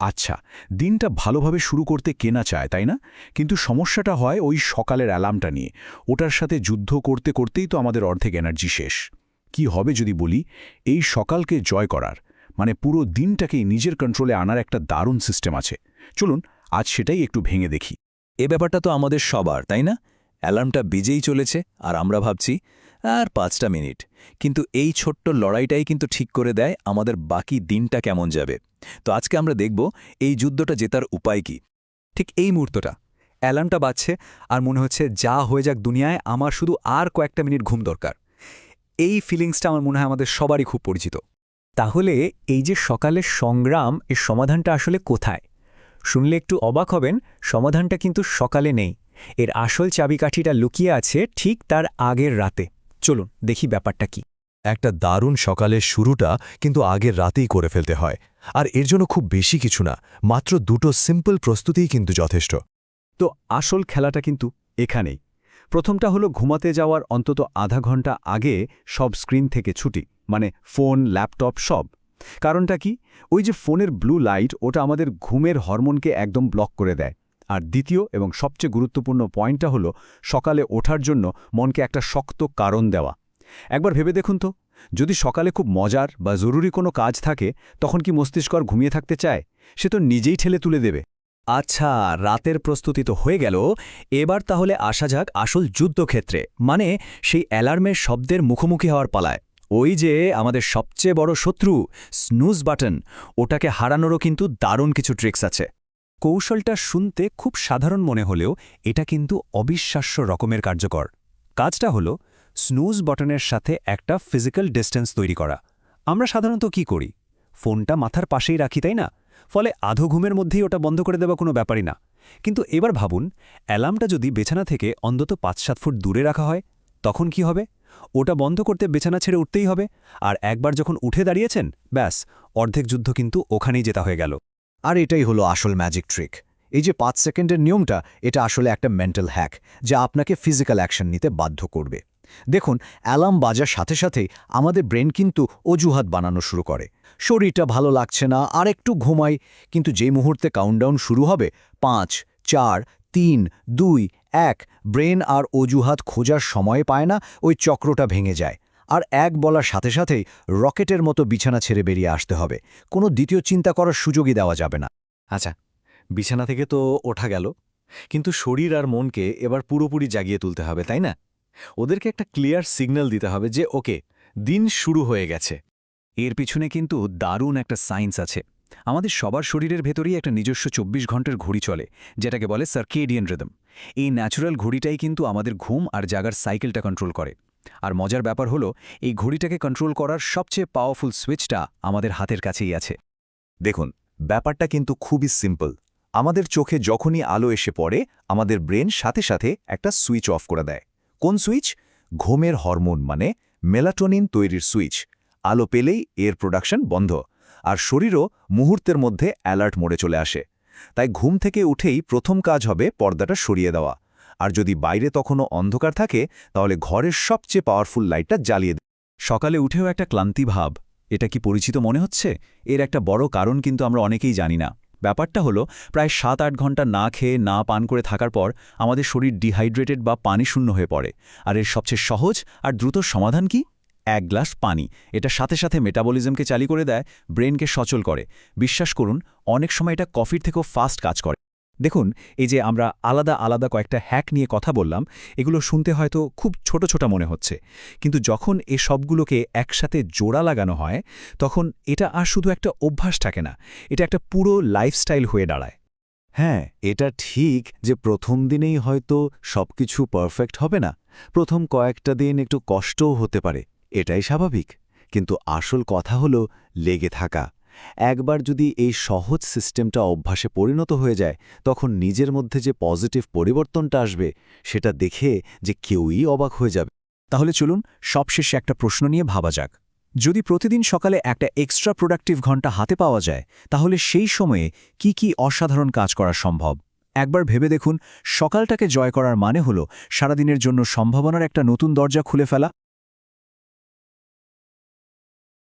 আচ্ছা দিনটা ভালোভাবে শুরু করতে কেনা চায়, তাই না? কিন্তু সমস্যাটা হয় ওই সকালের অ্যালার্মটা নিয়ে। ওটার সাথে যুদ্ধ করতে করতেই তো আমাদের অর্ধেক এনার্জি শেষ। কি হবে যদি বলি, এই সকালকে জয় করার মানে পুরো দিনটাকেই নিজের কন্ট্রোলে আনার একটা দারুণ সিস্টেম আছে। চলুন, আজ সেটাই একটু ভেঙে দেখি। এ ব্যাপারটা তো আমাদের সবার, তাই না? অ্যালার্মটা বেজেই চলেছে, আর আমরা ভাবছি আর পাঁচটা মিনিট। কিন্তু এই ছোট্ট লড়াইটাই কিন্তু ঠিক করে দেয় আমাদের বাকি দিনটা কেমন যাবে। তো আজকে আমরা দেখব এই যুদ্ধটা জেতার উপায় কি। ঠিক এই মুহূর্তটা। অ্যালার্মটা বাজছে আর মনে হচ্ছে যা হয়ে যাক দুনিয়ায়, আমার শুধু আর কয়েকটা মিনিট ঘুম দরকার। এই ফিলিংসটা আমার মনে হয় আমাদের সবারই খুব পরিচিত। তাহলে এই যে সকালের সংগ্রাম, এর সমাধানটা আসলে কোথায়? শুনলে একটু অবাক হবেন, সমাধানটা কিন্তু সকালে নেই। এর আসল চাবিকাঠিটা লুকিয়ে আছে ঠিক তার আগের রাতে। চলুন দেখি ব্যাপারটা কি। একটা দারুণ সকালের শুরুটা কিন্তু আগের রাতেই করে ফেলতে হয়। আর এর জন্য খুব বেশি কিছু না, মাত্র দুটো সিম্পল প্রস্তুতিই কিন্তু যথেষ্ট। তো আসল খেলাটা কিন্তু এখানেই। প্রথমটা হলো ঘুমাতে যাওয়ার অন্তত আধা ঘণ্টা আগে সব স্ক্রিন থেকে ছুটি মানে ফোন ল্যাপটপ সব। কারণটা কি? ওই যে ফোনের ব্লু লাইট ওটা আমাদের ঘুমের হরমোনকে একদম ব্লক করে দেয়। আর দ্বিতীয় এবং সবচেয়ে গুরুত্বপূর্ণ পয়েন্টটা হলো সকালে ওঠার জন্য মনকে একটা শক্ত কারণ দেওয়া। একবার ভেবে দেখুন তো, যদি সকালে খুব মজার বা জরুরি কোনো কাজ থাকে, তখন কি মস্তিষ্ক আর ঘুমিয়ে থাকতে চায়? সে তো নিজেই ঠেলে তুলে দেবে। আচ্ছা রাতের প্রস্তুতি তো হয়ে গেল, এবার তাহলে আসা যাক আসল যুদ্ধক্ষেত্রে মানে সেই অ্যালার্মের শব্দের মুখোমুখি হওয়ার পালায়। ওই যে আমাদের সবচেয়ে বড় শত্রু, স্নুজ বাটন, ওটাকে হারানোরও কিন্তু দারুণ কিছু ট্রিক্স আছে। কৌশলটা শুনতে খুব সাধারণ মনে হলেও এটা কিন্তু অবিশ্বাস্য রকমের কার্যকর। কাজটা হলো স্নুজ বটনের সাথে একটা ফিজিক্যাল ডিস্টেন্স তৈরি করা। আমরা সাধারণত কি করি? ফোনটা মাথার পাশেই রাখি, তাই না? ফলে আধো ঘুমের মধ্যেই ওটা বন্ধ করে দেওয়া কোনো ব্যাপারই না। কিন্তু এবার ভাবুন, অ্যালার্মটা যদি বেছানা থেকে অন্তত পাঁচ সাত ফুট দূরে রাখা হয়, তখন কি হবে? ওটা বন্ধ করতে বেছানা ছেড়ে উঠতেই হবে। আর একবার যখন উঠে দাঁড়িয়েছেন, ব্যাস, অর্ধেক যুদ্ধ কিন্তু ওখানেই জেতা হয়ে গেল। আর এটাই হলো আসল ম্যাজিক ট্রিক এই যে পাঁচ সেকেন্ডের নিয়মটা, এটা আসলে একটা মেন্টাল হ্যাক যা আপনাকে ফিজিক্যাল অ্যাকশন নিতে বাধ্য করবে। দেখুন অ্যালার্ম বাজার সাথে সাথেই আমাদের ব্রেন কিন্তু অজুহাত বানানো শুরু করে। শরীরটা ভালো লাগছে না, আর একটু ঘুমাই, কিন্তু যে মুহূর্তে কাউন্টডাউন শুরু হবে, পাঁচ, চার, তিন, দুই, এক ব্রেন আর অজুহাত খোঁজার সময় পায় না, ওই চক্রটা ভেঙে যায়। আর এক বলার সাথে সাথেই রকেটের মতো বিছানা ছেড়ে বেরিয়ে আসতে হবে। কোনো দ্বিতীয় চিন্তা করার সুযোগই দেওয়া যাবে না। আচ্ছা বিছানা থেকে তো ওঠা গেল। কিন্তু শরীর আর মনকে এবার পুরোপুরি জাগিয়ে তুলতে হবে, তাই না? ওদেরকে একটা ক্লিয়ার সিগন্যাল দিতে হবে যে, ওকে, দিন শুরু হয়ে গেছে। এর পিছনে কিন্তু দারুণ একটা সায়েন্স আছে। আমাদের সবার শরীরের ভেতরেই একটা নিজস্ব চব্বিশ ঘণ্টার ঘড়ি চলে, যেটাকে বলে সার্কেডিয়ান রিদম। এই ন্যাচুরাল ঘড়িটাই কিন্তু আমাদের ঘুম আর জাগার সাইকেলটা কন্ট্রোল করে। আর মজার ব্যাপার হলো, এই ঘড়িটাকে কন্ট্রোল করার সবচেয়ে পাওয়ারফুল সুইচটা আমাদের হাতের কাছেই আছে। দেখুন, ব্যাপারটা কিন্তু খুবই সিম্পল আমাদের চোখে যখনই আলো এসে পড়ে, আমাদের ব্রেন সাথে সাথে একটা সুইচ অফ করে দেয়। কোন সুইচ ঘুমের হরমোন মানে মেলাটোনিন তৈরির সুইচ আলো পেলেই এর প্রোডাকশন বন্ধ। আর শরীরও মুহূর্তের মধ্যে অ্যালার্ট মোড়ে চলে আসে। তাই ঘুম থেকে উঠেই প্রথম কাজ হবে পর্দাটা সরিয়ে দেওয়া। আর যদি বাইরে তখনও অন্ধকার থাকে, তাহলে ঘরের সবচেয়ে পাওয়ারফুল লাইটটা জ্বালিয়ে সকালে উঠেও একটা ক্লান্তি ভাব। এটা কি পরিচিত মনে হচ্ছে? এর একটা বড় কারণ কিন্তু আমরা অনেকেই জানি না। ব্যাপারটা হলো, প্রায় সাত আট ঘণ্টা না খেয়ে, না পান করে থাকার পর আমাদের শরীর ডিহাইড্রেটেড বা পানি শূন্য হয়ে পড়ে। আর এর সবচেয়ে সহজ আর দ্রুত সমাধান কি? এক গ্লাস পানি। এটা সাথে সাথে মেটাবলিজমকে চালি করে দেয় ব্রেনকে সচল করে। বিশ্বাস করুন, অনেক সময় এটা কফির থেকেও ফাস্ট কাজ করে। দেখুন, এই যে আমরা আলাদা আলাদা কয়েকটা হ্যাক নিয়ে কথা বললাম, এগুলো শুনতে হয়তো খুব ছোট ছোট মনে হচ্ছে। কিন্তু যখন এ সবগুলোকে একসাথে জোড়া লাগানো হয়, তখন এটা আর শুধু একটা অভ্যাস থাকে না, এটা একটা পুরো লাইফস্টাইল হয়ে দাঁড়ায়। হ্যাঁ এটা ঠিক যে প্রথম দিনেই হয়তো সবকিছু পারফেক্ট হবে না, প্রথম কয়েকটা দিন একটু কষ্টও হতে পারে, এটাই স্বাভাবিক। কিন্তু আসল কথা হলো লেগে থাকা। একবার যদি এই সহজ সিস্টেমটা অভ্যাসে পরিণত হয়ে যায়, তখন নিজের মধ্যে যে পজিটিভ পরিবর্তনটা আসবে, সেটা দেখে যে কেউই অবাক হয়ে যাবে। তাহলে চলুন সবশেষে একটা প্রশ্ন নিয়ে ভাবা যাক। যদি প্রতিদিন সকালে একটা এক্সট্রা প্রোডাক্টিভ ঘণ্টা হাতে পাওয়া যায়, তাহলে সেই সময়ে কি কি অসাধারণ কাজ করা সম্ভব? একবার ভেবে দেখুন, সকালটাকে জয় করার মানে হল সারাদিনের জন্য সম্ভাবনার একটা নতুন দরজা খুলে ফেলা